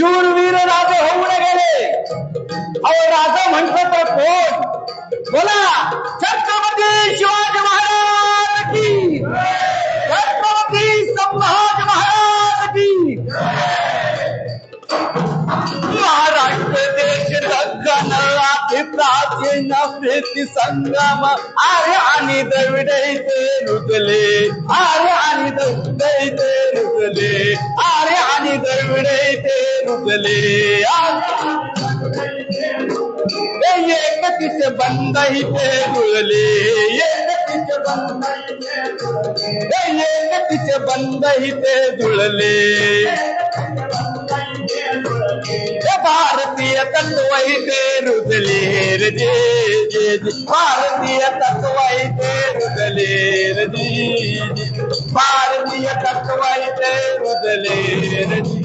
शूरवीर राजे होऊन अहो, राजा म्हटलं तर कोण? बोला, छत्रपती शिवाजी महाराज की. छत्रपती संभाजी महाराज की. महाराष्ट्र देश राठी प्राचीन प्रीती संगम आर्य आणि द्रविड रुजले आर्य इथे रुजले आर्य एकतीस बंद इथे रुळले एकतीस बंद एकतीस बंद इथे भारतीय तत्व इथे रुजले रे जे जे. भारतीय तत्व इथे रुजले रे जी. भारतीय तत्व इथे रुजले रे जी.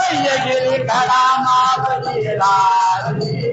सह्यगिरी घडा मावली लागली